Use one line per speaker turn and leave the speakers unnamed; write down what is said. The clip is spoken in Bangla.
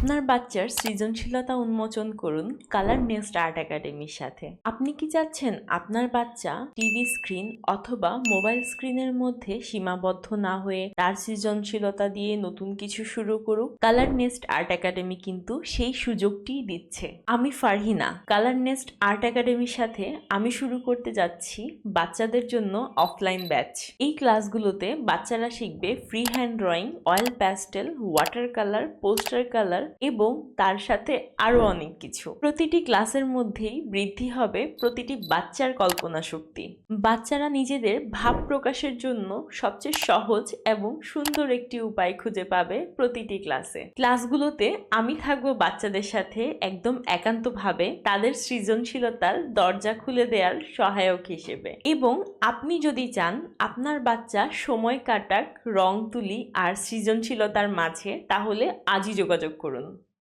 আপনার বাচ্চার সৃজনশীলতা উন্মোচন করুন কালার নেক্সট আর্ট একাডেমির সাথে। আপনি কি চাচ্ছেন আপনার বাচ্চা টিভি স্ক্রিন অথবা মোবাইল স্ক্রিনের মধ্যে সীমাবদ্ধ না হয়ে তার সৃজনশীলতা দিয়ে নতুন কিছু শুরু করুক? কালার নেক্সট আর্ট একাডেমি কিন্তু সেই সুযোগটিই দিচ্ছে। আমি ফারহিনা, কালার নেক্সট আর্ট একাডেমির সাথে আমি শুরু করতে যাচ্ছি বাচ্চাদের জন্য অফলাইন ব্যাচ। এই ক্লাসগুলোতে বাচ্চারা শিখবে free hand drawing oil pastel water colour poster colour এবং তার সাথে আরও অনেক কিছু। প্রতিটি ক্লাসের মধ্যেই বৃদ্ধি হবে প্রতিটি বাচ্চার কল্পনা শক্তি। বাচ্চারা নিজেদের ভাব প্রকাশের জন্য সবচেয়ে সহজ এবং সুন্দর একটি উপায় খুঁজে পাবে প্রতিটি ক্লাসে। ক্লাসগুলোতে আমি থাকব বাচ্চাদের সাথে একদম একান্তভাবে তাদের সৃজনশীলতার দরজা খুলে দেওয়ার সহায়ক হিসেবে। এবং আপনি যদি চান আপনার বাচ্চা সময় কাটাক রং তুলি আর সৃজনশীলতার মাঝে তাহলে আজই যোগাযোগ করুন। children